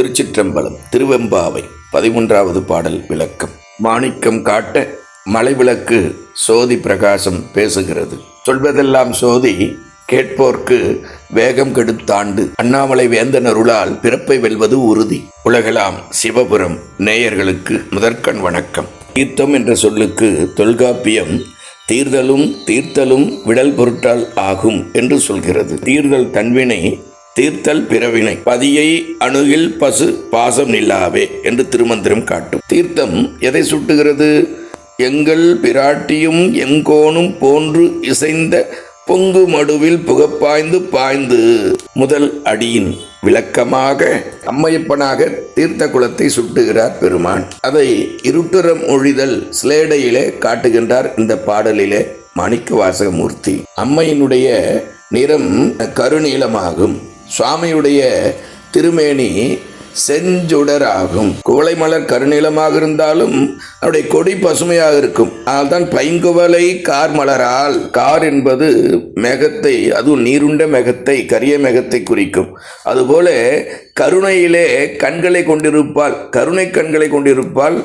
திருச்சிற்றம்பலம் திருவெம்பாவை பதிமூன்றாவது பாடல் விளக்கம். மாணிக்கம் காட்ட மலைவிளக்கு சோதி பிரகாசம் பேசுகிறது. சொல்வதெல்லாம் சோதி கேட்போர்க்கு வேகம் கெடுத்தாண்டு. அண்ணாமலை வேந்தன் அருளால் பிறப்பை வெல்வது உறுதி. உலகலாம் சிவபுரம் நேயர்களுக்கு முதற்கண் வணக்கம். தீர்த்தம் என்ற சொல்லுக்கு தொல்காப்பியம் தீர்தலும் தீர்த்தலும் விடல் பொருட்டால் ஆகும் என்று சொல்கிறது. தீர்தல் தன்வினை தீர்த்தல் பிறவினை. பதியை அணுகில் பசு பாசம் நில்லாவே என்று திருமந்திரம் காட்டும். தீர்த்தம் எதை சுட்டுகிறது? எங்கள் பிராட்டியும் எங்கோனும் போன்று இசைந்த பொங்கு மடுவில் புகப்பாய்ந்து பாய்ந்து. முதல் அடியின் விளக்கமாக அம்மையப்பனாக தீர்த்த குலத்தை சுட்டுகிறார் பெருமான். அதை இருட்டுறம் ஒழிதல் சிலேடையிலே காட்டுகின்றார் இந்த பாடலிலே மாணிக்க வாசகமூர்த்தி அம்மையினுடைய நிறம் கருநீளமாகும் சுவாமியுடைய திருமேனி செஞ்சுடராகும். குவளை மலர் கருநீளமாக இருந்தாலும் அவருடைய கொடி பசுமையாக இருக்கும். அதுதான் பைங்குவலை கார் மலரால் கார் என்பது மேகத்தை அதுவும் நீருண்ட மேகத்தை கரிய மேகத்தை குறிக்கும். அதுபோல கருணையிலே கண்களை கொண்டிருப்பால் கருணை கண்களை கொண்டிருப்பால்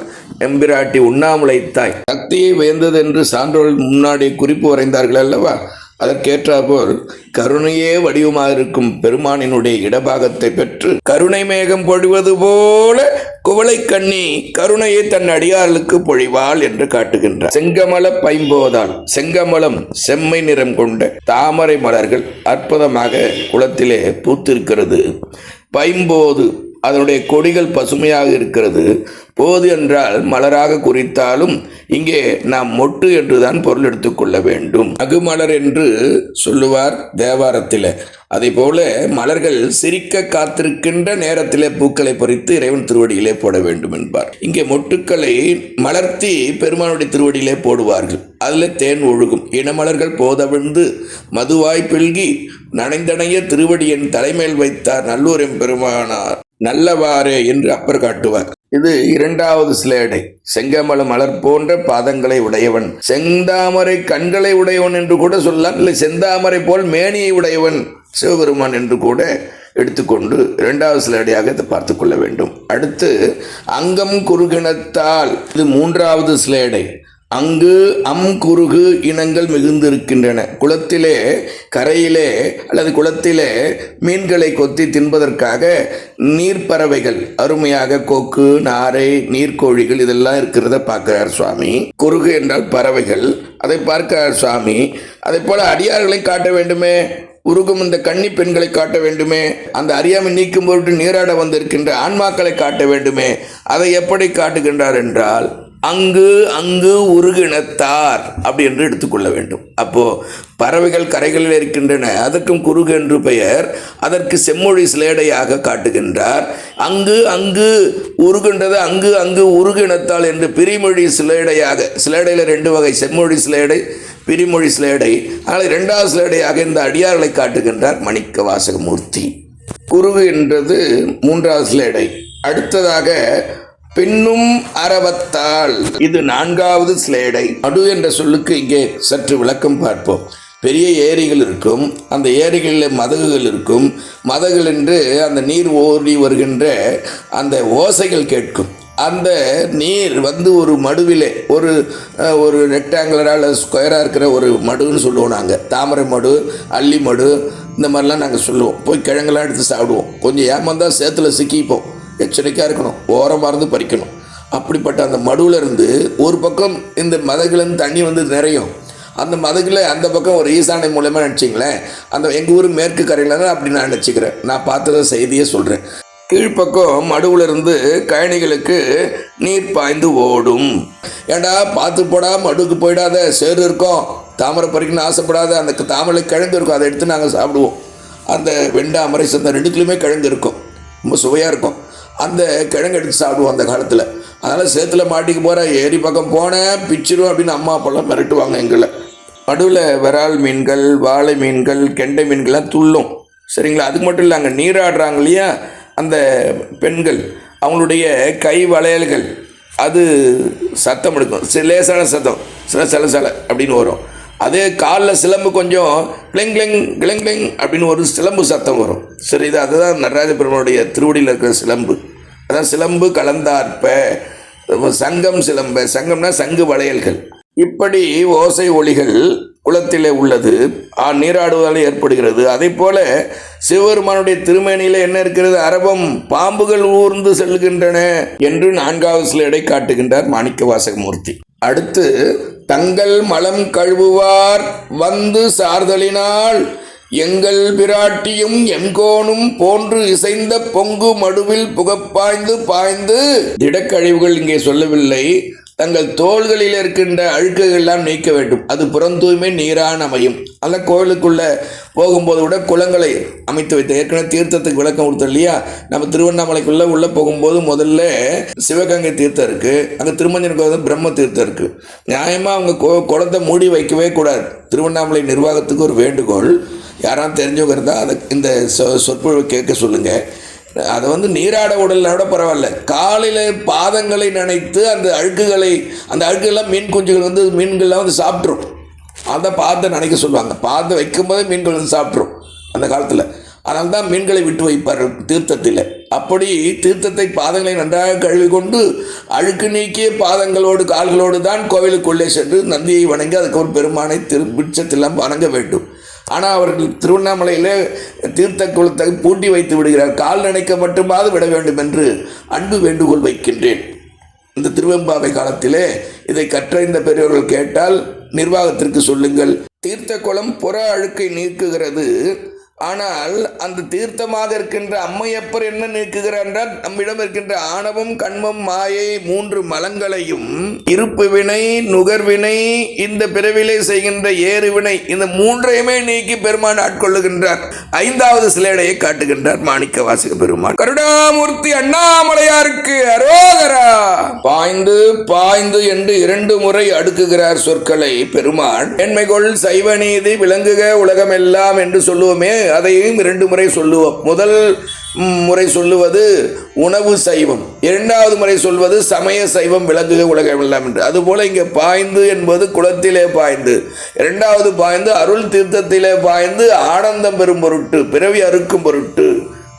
எம்பிராட்டி உண்ணாமுலை தாய் சக்தியை வேந்தது என்று சான்றோர்கள் முன்னாடி குறிப்பு வரைந்தார்கள் அல்லவா? அதற்கேற்றாற்போல் கருணையே வடிவமாக இருக்கும் பெருமானினுடைய இடபாகத்தை பெற்று கருணை மேகம் பொழிவது போல குவளை கண்ணி கருணையை தன் அடியார்களுக்கு பொழிவாள் என்று காட்டுகின்றார். செங்கமல பைம்போதால் செங்கமலம் செம்மை நிறம் கொண்ட தாமரை மலர்கள் அற்புதமாக குளத்திலே பூத்திருக்கிறது. பைம்போது அதனுடைய கொடிகள் பசுமையாக இருக்கிறது. போது என்றால் மலராக குறித்தாலும் இங்கே நாம் மொட்டு என்றுதான் பொருள் எடுத்துக்கொள்ள வேண்டும். அகுமலர் என்று சொல்லுவார் தேவாரத்தில். அதே போல மலர்கள் சிரிக்க காத்திருக்கின்ற நேரத்திலே பூக்களை பறித்து இறைவன் திருவடியிலே போட வேண்டும் என்பார். இங்கே மொட்டுக்களை மலர்த்தி பெருமானுடைய திருவடியிலே போடுவார்கள். அதில் தேன் ஒழுகும். இனமலர்கள் போதவிழ்ந்து மதுவாய் பில்கி நனைந்தனைய திருவடியின் தலைமையில் வைத்தார் நல்லூர் பெருமானார். நல்லவாறே என்று அப்பர் காட்டுவார். இது இரண்டாவது சிலேடை. செங்கமல மலர் போன்ற பாதங்களை உடையவன். செந்தாமரை கண்களை உடையவன் என்று கூட சொல்லலாம். இல்லை செந்தாமரை போல் மேனியை உடையவன் சிவபெருமான் என்று கூட எடுத்துக்கொண்டு இரண்டாவது சிலேடையாக இதை பார்த்து கொள்ள வேண்டும். அடுத்து அங்கம் குறுகினத்தால். இது மூன்றாவது ஸ்லேடை அங்கு அம் குறுகு இனங்கள் மிகுந்திருக்கின்றன. குளத்திலே கரையிலே அல்லது குளத்திலே மீன்களை கொத்தி தின்பதற்காக நீர்ப்பறவைகள் அருமையாக கொக்கு நாரை நீர்க்கோழிகள் இதெல்லாம் இருக்கிறத பார்க்கிறார் சுவாமி. குறுகு என்றால் பறவைகள். அதை பார்க்கிறார் சுவாமி. அதை போல அடியார்களை காட்ட வேண்டுமே? உருகும் இந்த கன்னி பெண்களை காட்ட வேண்டுமே? அந்த அறியாமை நீக்கும் பொருட்டு நீராட வந்திருக்கின்ற ஆன்மாக்களை காட்ட வேண்டுமே? அதை எப்படி காட்டுகின்றார் என்றால் அங்கு அங்கு உருகினத்தார் அப்படி என்று எடுத்துக்கொள்ள வேண்டும். அப்போ பறவைகள் கரைகளில் இருக்கின்றன. அதற்கும் குறுகு என்று பெயர். அதற்கு செம்மொழி சிலேடையாக காட்டுகின்றார். அங்கு அங்கு உருகின்றது அங்கு அங்கு உருகினத்தால் என்று பிரிமொழி சிலேடையாக சிலேடையில் ரெண்டு வகை செம்மொழி சிலேடை பிரிமொழி சிலேடை. ஆனால் இரண்டாவது சிலேடையாக இந்த அடியார்களை காட்டுகின்றார் மணிக்க வாசகமூர்த்தி குருகு என்றது மூன்றாவது சிலேடை. அடுத்ததாக பின்னும் அறவத்தால் இது நான்காவது ஸ்லேடை நடு என்ற சொல்லுக்கு இங்கே சற்று விளக்கம் பார்ப்போம். பெரிய ஏரிகள் இருக்கும். அந்த ஏரிகளில் மதகுகள் இருக்கும். மதகுகள் என்று அந்த நீர் ஓடி வருகின்ற அந்த ஓசைகள் கேட்கும். அந்த நீர் வந்து ஒரு மடுவிலே ஒரு ஒரு ரெக்டாங்குலராக ஸ்கொயராக இருக்கிற ஒரு மடுன்னு சொல்லுவோம் நாங்கள் தாமரை மடு அள்ளி மடு இந்த மாதிரிலாம் நாங்கள் சொல்லுவோம். போய் கிழங்கெல்லாம் எடுத்து சாப்பிடுவோம். கொஞ்சம் ஏமாந்தால் சேத்துல சிக்கிப்போம். எச்சரிக்கையாக இருக்கணும். ஓரமாக இருந்து பறிக்கணும். அப்படிப்பட்ட அந்த மடுவில் இருந்து ஒரு பக்கம் இந்த மதகுலேருந்து தண்ணி வந்து நிறையும். அந்த மதகில் அந்த பக்கம் ஒரு ஈசானை மூலமாக நினச்சிங்களேன். அந்த எங்கள் ஊர் மேற்கு கரையில் தான் அப்படி நான் நினச்சிக்கிறேன். நான் பார்த்தத செய்தியே சொல்கிறேன் கீழ்ப்பக்கம் மடுவுல இருந்து கழனிகளுக்கு நீர் பாய்ந்து ஓடும். ஏண்டா பார்த்து போடா மடுவுக்கு போயிடாத சேறு இருக்கும். தாமரை பறிக்கணும்னு ஆசைப்படாத அந்த தாமரை கிழங்கு இருக்கும் அதை எடுத்து நாங்கள் சாப்பிடுவோம். அந்த வெண்டாமரை சந்த ரெண்டுத்துலையுமே கிழங்கு இருக்கும். ரொம்ப சுவையாக இருக்கும். அந்த கிழங்கு எடுத்து சாப்பிடுவோம் அந்த காலத்தில். அதனால் சேத்துல மாட்டிக்கு போகிற ஏரி பக்கம் போனேன் பிச்சிரும் அப்படின்னு அம்மா அப்பெல்லாம் மிரட்டுவாங்க எங்களை. நடுவில் விரால் மீன்கள் வாழை மீன்கள் கெண்டை மீன்கள்லாம் துள்ளும். சரிங்களா? அதுக்கு மட்டும் இல்லை அங்கே நீராடுறாங்க இல்லையா? அந்த பெண்கள் அவங்களுடைய கை வளையல்கள் அது சத்தம் எடுக்கும். சி- லேசான சத்தம். சில சில சில அப்படின்னு வரும். அதே காலில் சிலம்பு கொஞ்சம் கிளிங் கிளிங் கிளிங் கிளிங் அப்படின்னு ஒரு சிலம்பு சத்தம் வரும். சரி இது அதுதான் நடராஜ பெருமானுடைய திருவடியில் இருக்கிற சிலம்பு. அதான் சிலம்பு கலந்தார்ப்ப சங்கம் சிலம்ப சங்கம்னா சங்கு வளையல்கள். இப்படி ஓசை ஒளிகள் குளத்திலே உள்ளது ஆ நீராடுவதால் ஏற்படுகிறது. அதே போல சிவபெருமானுடைய திருமேனியில் என்ன இருக்கிறது? அரபம் பாம்புகள் ஊர்ந்து செல்கின்றன என்று நான்காவது சிலையடை காட்டுகின்றார் மாணிக்க வாசகமூர்த்தி அடுத்து தங்கள் மலம் கழுவுவார் வந்து சார்தலினால் எங்கள் பிராட்டியும் எங்கோனும் போன்று இசைந்த பொங்கு மடுவில் புகப்பாய்ந்து பாய்ந்து திடக்கழிவுகள் இங்கே சொல்லவில்லை. தங்கள் தோள்களில் இருக்கின்ற அழுக்குகள் எல்லாம் நீக்க வேண்டும். அது புறந்தூய்மை நீரான் அமையும். அந்த கோயிலுக்குள்ள போகும்போது கூட குளங்களை அமைத்து வைத்த ஏற்கனவே தீர்த்தத்துக்கு விளக்கம் கொடுத்தோம் இல்லையா? நம்ம திருவண்ணாமலைக்குள்ள உள்ள போகும்போது முதல்ல சிவகங்கை தீர்த்தம் இருக்கு. அங்கே திருமஞ்சன் கோவில் பிரம்ம தீர்த்தம் இருக்கு. நியாயமா அவங்க கோ குளத்தை மூடி வைக்கவே கூடாது. திருவண்ணாமலை நிர்வாகத்துக்கு ஒரு வேண்டுகோள். யாராவது தெரிஞ்சவங்க இருந்தால் அதை இந்த சொ- சொற்பொழிவை கேட்க சொல்லுங்கள் அதை வந்து நீராட உடலில் விட பரவாயில்ல. காலையில் பாதங்களை நனைத்து அந்த அழுக்குகளை அந்த அழுக்குகள்லாம் மீன் குஞ்சுகள் வந்து மீன்கள்லாம் வந்து சாப்பிட்ரும் அந்த பாதத்தை நினைக்க சொல்லுவாங்க. பாதத்தை வைக்கும்போதே மீன்கள் வந்து சாப்பிட்ரும் அந்த காலத்தில். அதனால தான் மீன்களை விட்டு வைப்பார்கள் தீர்த்தத்தில். அப்படி தீர்த்தத்தை பாதங்களை நன்றாக கழுவி கொண்டு அழுக்கு நீக்கிய பாதங்களோடு கால்களோடு தான் கோவிலுக்குள்ளே சென்று நந்தியை வணங்கி அதுக்கு ஒரு பெருமானை திரு பிட்சத்தெல்லாம் வணங்க வேண்டும். ஆனால் அவர்கள் திருவண்ணாமலையில் தீர்த்த குளத்தை பூட்டி வைத்து விடுகிறார். கால் நினைக்க மட்டுமாவது விட வேண்டும் என்று அன்பு வேண்டுகோள் வைக்கின்றேன். இந்த திருவெம்பாவை காலத்திலே இதை கற்றறிந்த பெரியவர்கள் கேட்டால் நிர்வாகத்திற்கு சொல்லுங்கள். தீர்த்த குளம் புற அழுக்கை நீக்குகிறது. ஆனால் அந்த தீர்த்தமாக இருக்கின்ற அம்மையப்பர் என்ன நீக்குகிறார் என்றால் நம்மிடம் இருக்கின்ற ஆணவம் கண்மம் மாயை மூன்று மலங்களையும் இருப்பு வினை நுகர்வினை இந்த பிறவிலே செய்கின்ற ஏறு வினை இந்த மூன்றையுமே நீக்கி பெருமான் ஆட்கொள்ளுகின்றார். ஐந்தாவது சிலையடையை காட்டுகின்றார் மாணிக்க வாசக பெருமான். கருணாமூர்த்தி அண்ணாமலையாருக்கு அரோகரா! பாய்ந்து பாய்ந்து என்று இரண்டு முறை அடுக்குகிறார் சொற்களை பெருமான். என்மைகொள் சைவ நீதி விளங்குக உலகமெல்லாம் என்று சொல்லுவோமே அதையும் இரண்டு முறை சொல்லுவோம். முதல் முறை சொல்லுவது உணவு சைவம். இரண்டாவது முறை சொல்வது சமய சைவம் விளங்குக உலகமெல்லாம் என்று. அதுபோல இங்கே பாய்ந்து என்பது குளத்திலே பாய்ந்து. இரண்டாவது பாய்ந்து அருள் தீர்த்தத்திலே பாய்ந்து ஆனந்தம் பெறும் பொருட்டு பிறவி அறுக்கும் பொருட்டு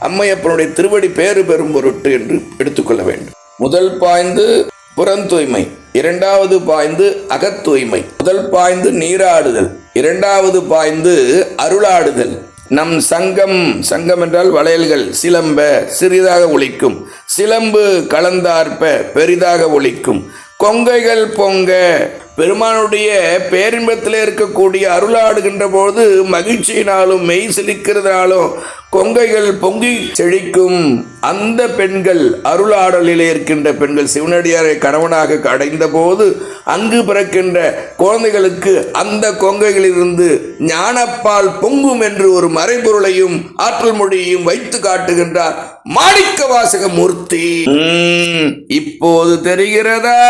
அம்மையப்பனுடைய திருவடி பேறு பெறும் பொருட்டு என்று எடுத்துக்கொள்ள வேண்டும். முதல் பாய்ந்து புறந்தூய்மை இரண்டாவது பாய்ந்து அகத்தூய்மை முதல் பாய்ந்து நீராடுதல் இரண்டாவது பாய்ந்து அருளாடுதல். நம் சங்கம் சங்கம் என்றால் வளையல்கள். சிலம்ப சிறிதாக ஒழிக்கும் சிலம்பு கலந்தார்ப்ப பெரிதாக ஒழிக்கும் கொங்கைகள் பொங்க பெருமானுடைய பேரின்பத்தில் இருக்கக்கூடிய அருளாடுகின்ற போது மகிழ்ச்சியினாலும் மெய் செழிக்கிறதுனாலும் கொங்கைகள் பொங்கி செழிக்கும். அந்த பெண்கள் அருளாடலிலே இருக்கின்ற பெண்கள் சிவனடியாரை கணவனாக அடைந்த போது அங்கு பிறக்கின்ற குழந்தைகளுக்கு அந்த கொங்கைகளிலிருந்து ஞானப்பால் பொங்கும் என்று ஒரு மறைபொருளையும் ஆற்றல் மொழியையும் வைத்து காட்டுகின்றார் மாணிக்க வாசக மூர்த்தி இப்போது தெரிகிறதா?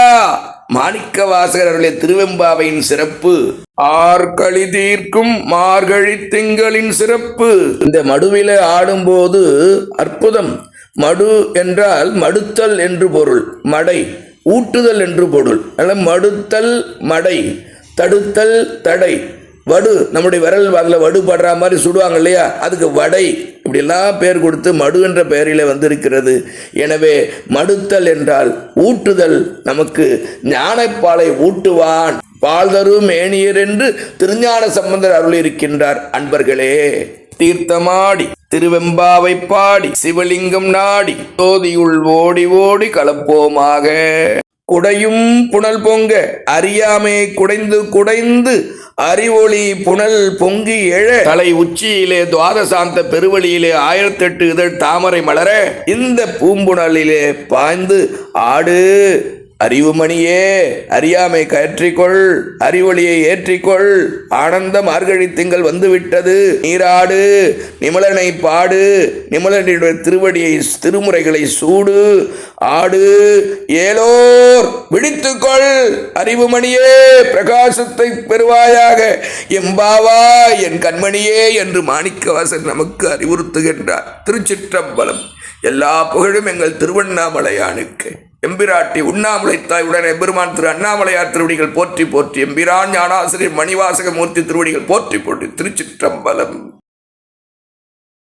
மாணிக்க வாசகர்களுடைய திருவெம்பாவையின் சிறப்பு. ஆர்கழி தீர்க்கும் மார்கழி திங்களின் சிறப்பு. இந்த மடுவில ஆடும்போது அற்புதம். மடு என்றால் மடுத்தல் என்று பொருள். மடை. ஊட்டுதல் என்று பொருள். அதனால் மடுத்தல் மடை. தடுத்தல் தடை. வடு நம்முடைய விரல் அதில் வடு படுற மாதிரி சுடுவாங்க இல்லையா? அதுக்கு வடை. இப்படிலாம் பேர் கொடுத்து மடு என்ற பெயரில் வந்திருக்கிறது. எனவே மடுத்தல் என்றால் ஊட்டுதல். நமக்கு ஞானப்பாலை ஊட்டுவான். பால் தரும் மேனியர் என்று திருஞான சம்பந்தர் அருள் இருக்கின்றார் அன்பர்களே தீர்த்தமாடி திருவெம்பாவை பாடி சிவலிங்கம் நாடி சோதியுள் ஓடி ஓடி கலப்போமாக. குடையும் புனல் பொங்க அறியாமை குடைந்து குடைந்து அறிவொளி புனல் பொங்கி எழ. தலை உச்சியிலே துவாதசாந்த பெருவழியிலே ஆயிரத்தெட்டு இதழ் தாமரை மலர. இந்த பூம்புணலிலே பாய்ந்து ஆடு. அறிவுமணியே அறியாமை கயற்றிக்கொள் அறிவொளியை ஏற்றிக்கொள். ஆனந்த மார்கழி திங்கள் வந்துவிட்டது. நீராடு நிமலனை பாடு நிமலனுடைய திருவடியை திருமுறைகளை சூடு. ஆடு ஏலோர் விழித்துக்கொள். அறிவுமணியே பிரகாசத்தை பெறுவாயாக. எம்பாவா என் கண்மணியே என்று மாணிக்கவாசன் நமக்கு அறிவுறுத்துகின்றார். திருச்சிற்றம்பலம். எல்லா புகழும் எங்கள் திருவண்ணாமலையானுக்கு. எம்பிராட்டி உண்ணாமுலைத்தாய் உடனே பெருமான் திரு அண்ணாமலையார் திருவடிகள் போற்றி போற்றி எம்பிரான் ஞானாசிரியர் மணிவாசக மூர்த்தி திருவடிகள் போற்றி போற்றி திருச்சிற்றம்பலம்.